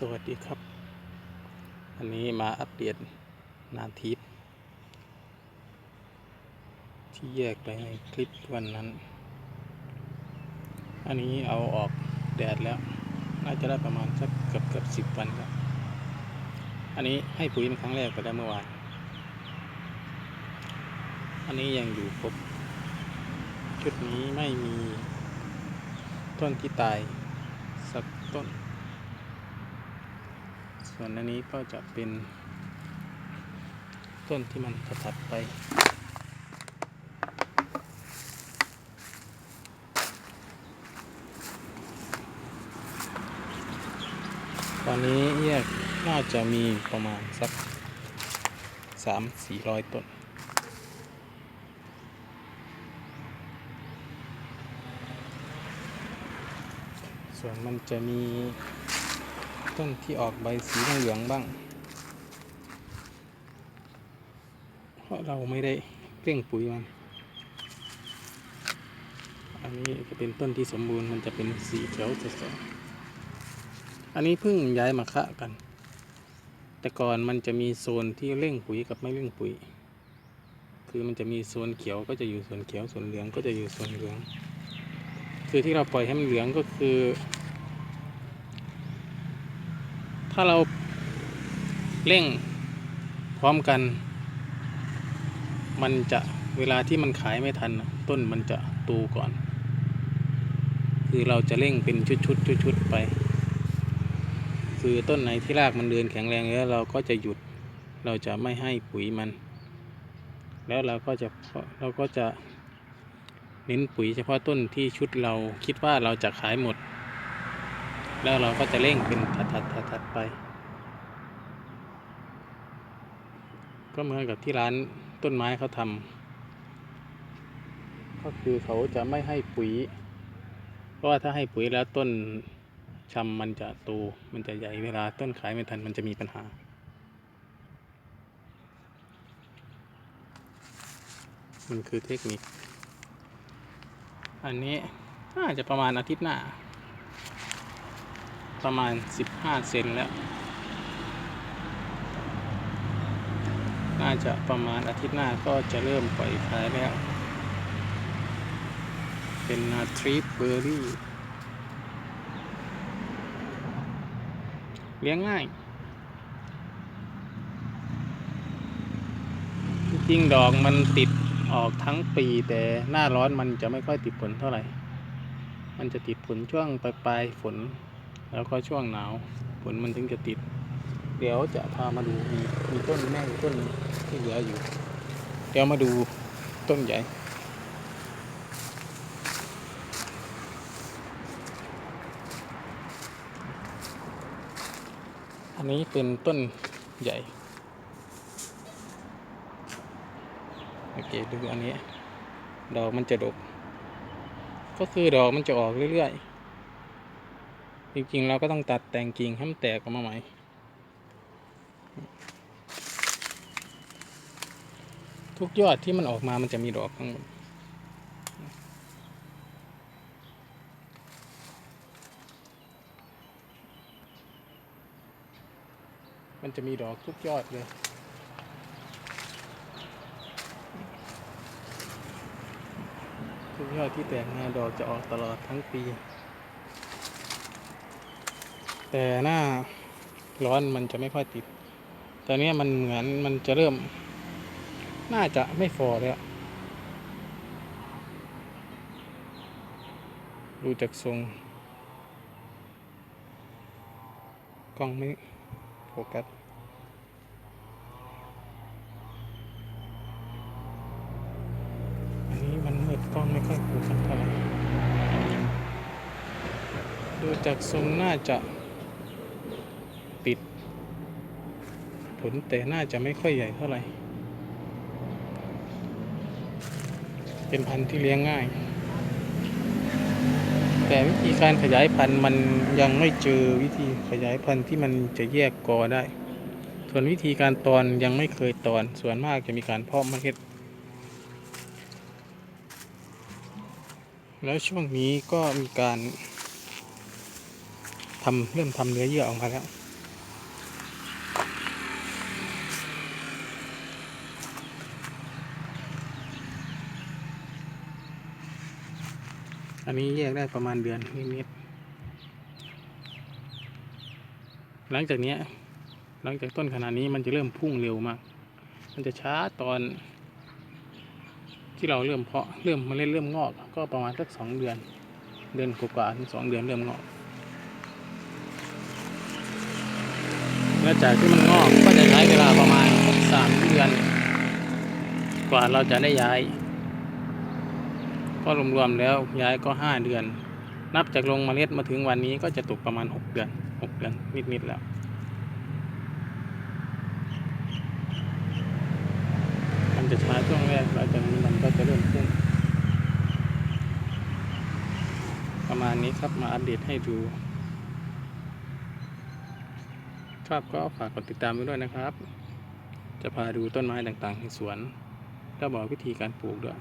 สวัสดีครับ อันนี้มาอัปเดตนาทิพย์ที่แยกไปในคลิปวันนั้น อันนี้เอาออกแดดแล้ว น่าจะได้ประมาณสักเกือบเกือบสิบวันแล้ว อันนี้ให้ปุ๋ยเป็นครั้งแรกไปได้เมื่อวาน อันนี้ยังอยู่ครบ ชุดนี้ไม่มีต้นที่ตายสักต้น ส่วนอันนี้ก็จะเป็นต้นที่มันถัดไป ตอนนี้แยกน่าจะมีประมาณสักสามสี่ร้อยต้นส่วนมันจะมี ต้นที่ออกใบสีเหลืองบ้าง เพราะเราไม่ได้เร่งปุ๋ยมัน อันนี้จะเป็นต้นที่สมบูรณ์มันจะเป็นสีเขียวสดๆอันนี้เพิ่งย้ายมาคะกัน แต่ก่อนมันจะมีโซนที่เร่งปุ๋ยกับไม่เร่งปุ๋ย คือมันจะมีโซนเขียวก็จะอยู่ส่วนเขียวส่วนเหลืองก็จะอยู่ส่วนเหลือง คือที่เราปล่อยให้มันเหลืองก็คือ ถ้าเราเร่งพร้อมกัน มันจะเวลาที่มันขายไม่ทัน ต้นมันจะตูก่อน คือเราจะเร่งเป็นชุดชุดชุดชุดๆไป คือต้นไหนที่รากมันเดินแข็งแรงแล้วเราก็จะหยุด เราจะไม่ให้ปุ๋ยมัน แล้วเราก็จะเราก็จะเน้นปุ๋ยเฉพาะต้นที่ชุดเราคิดว่าเราจะขายหมด แล้วเราก็จะเร่งเป็นถัดถัดถัดถัดไป ก็เหมือนกับที่ร้านต้นไม้เขาทำก็คือเขาจะไม่ให้ปุ๋ย เพราะว่าถ้าให้ปุ๋ยแล้วต้นชำมันจะโตมันจะใหญ่เวลาต้นขายไม่ทันมันจะมีปัญหามันคือเทคนิค อันนี้น่าจะประมาณอาทิตย์หน้า ประมาณ 15 เซนแล้ว น่าจะประมาณอาทิตย์หน้าก็จะเริ่มปล่อยขายแล้ว เป็นนาทริปเบอร์รี่ เลี้ยงง่าย จริงดอกมันติดออกทั้งปีแต่หน้าร้อนมันจะไม่ค่อยติดผลเท่าไหร่ มันจะติดผลช่วงปลายปลายๆฝน แล้วก็ช่วงหนาวผลมันถึงจะติด เดี๋ยวจะพามาดูมีมีต้นแม่ต้นที่เหลืออยู่ เดี๋ยวมาดูต้นใหญ่อันนี้เป็นต้นใหญ่ โอเค ดูอันนี้ ดอกมันจะดก ก็คือดอกมันจะออกเรื่อยๆ จริงๆ เราก็ต้องตัดแต่งกิ่งให้มันแตกออกมาใหม่ ทุกยอดที่มันออกมามันจะมีดอกทั้งหมดมันจะมีดอกทุกยอดเลยทุกยอดที่แตกมาดอกจะออกตลอดทั้งปี แต่หน้าร้อนมันจะไม่ค่อยติด ตอนนี้มันเหมือนมันจะเริ่ม น่าจะไม่ฟอแล้วดูจากทรงกล้องไม่โฟกัสอันนี้มันมืดกล้องไม่ค่อยโฟกัสเท่าไหร่ดูจากทรงน่าจะติด ผ ลแต่น่าจะไม่ค่อยใหญ่เท่าไหร่ เป็นพันธุ์ที่เลี้ยงง่าย แต่วิธีการขยายพันธุ์มันยังไม่เจอวิธีขยายพันธุ์ที่มันจะแยกกอได้ ส่วนวิธีการตอนยังไม่เคยตอน ส่วนมากจะมีการเพาะเมล็ดแล้วช่วงนี้ก็มีการทำเริ่มทำเนื้อเยื่อออกมาแล้ว อันนี้แยกได้ประมาณเดือนนิดๆหลังจากนี้หลังจากต้นขนาดนี้มันจะเริ่มพุ่งเร็วมาก มันจะช้าตอน ที่เราเริ่มเพาะเริ่มเมาเล่นเริ่มงอก ก็ประมาณสักสองเดือน เดือนกว่าๆถึงสองเดือนเริ่มงอกแล้วจากที่มันงอกก็จะใช้เวลาประมาณสามเดือน กว่าเราจะได้ย้าย ก็รวมๆแล้วย้ายก็ห้าเดือน นับจากลงมเมล็ดมาถึงวันนี้ก็จะตกประมาณหกเดือนหกเดือนนิดๆแล้วมันจะช้าช่วงแรกหลังจากนี้มันก็จะเริ่มพุ่งประมาณนี้ครับมาอัปเดตให้ดูครับก็ฝากกดติดตามไว้ด้วยนะครับ จะพาดูต้นไม้ต่างๆในสวน แล้วบอกวิธีการปลูกด้วย